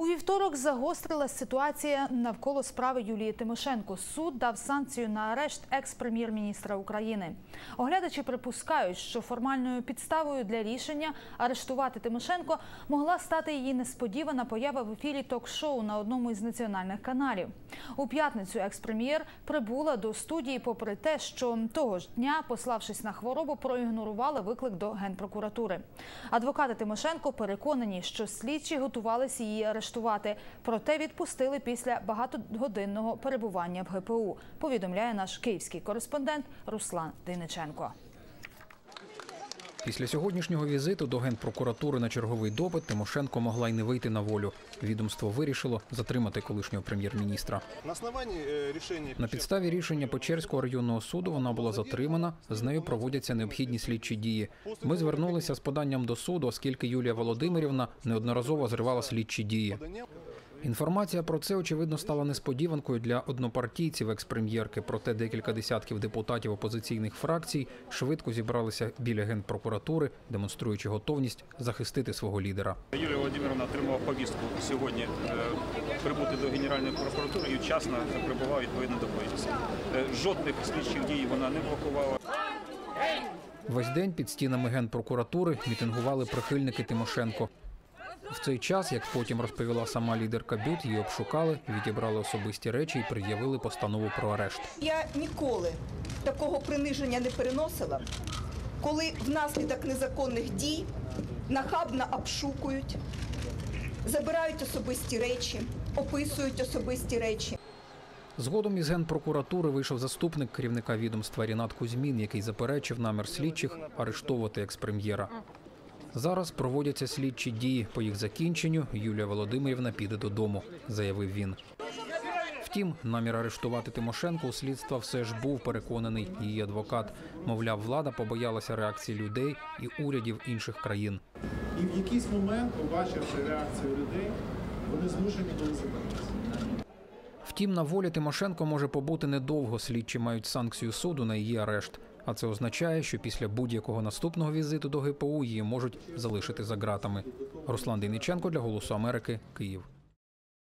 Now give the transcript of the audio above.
У вівторок загострилась ситуація навколо справи Юлії Тимошенко. Суд дав санкцію на арешт екс-прем'єр-міністра України. Оглядачі припускають, що формальною підставою для рішення арештувати Тимошенко могла стати її несподівана поява в ефірі ток-шоу на одному із національних каналів. У п'ятницю екс-прем'єр прибула до студії, попри те, що того ж дня, пославшись на хворобу, проігнорувала виклик до генпрокуратури. Адвокати Тимошенко переконані, що слідчі готувалися її арештувати, проте відпустили після багатогодинного перебування в ГПУ. Повідомляє наш київський кореспондент Руслан Дейниченко. Після сьогоднішнього візиту до генпрокуратури на черговий допит Тимошенко могла й не вийти на волю. Відомство вирішило затримати колишнього прем'єр-міністра. На На підставі рішення Печерського районного суду вона була затримана. З нею проводяться необхідні слідчі дії. Ми звернулися з поданням до суду, оскільки Юлія Володимирівна неодноразово зривала слідчі дії. Інформація про це очевидно стала несподіванкою для однопартійців експрем'єрки. Проте декілька десятків депутатів опозиційних фракцій швидко зібралися біля генпрокуратури, демонструючи готовність захистити свого лідера. Юлія Володимировна отримала повістку сьогодні е, прибути до Генеральної прокуратури і вчасно прибувала відповідно до повістки. Е, Жодних слідчих дій вона не блокувала. Весь день під стінами генпрокуратури мітингували прихильники Тимошенко. В цей час, як потім розповіла сама лідерка БЮТ, її обшукали, відібрали особисті речі і пред'явили постанову про арешт. Я ніколи такого приниження не переносила, коли внаслідок незаконних дій нахабно обшукують, забирають особисті речі, описують особисті речі. Згодом із генпрокуратури вийшов заступник керівника відомства Рінат Кузьмін, який заперечив намір слідчих арештовувати експрем'єра. Зараз проводяться слідчі дії. По їх закінченню Юлія Володимирівна піде додому, заявив він. Втім, намір арештувати Тимошенко у слідства все ж був переконаний її адвокат. Мовляв, влада побоялася реакції людей і урядів інших країн. І в якийсь момент, побачивши реакцію людей, вони змушені були зупинитися. Втім, на волі Тимошенко може побути недовго. Слідчі мають санкцію суду на її арешт. А це означає, що після будь-якого наступного візиту до ГПУ її можуть залишити за ґратами. Руслан Дейниченко для Голосу Америки, Київ.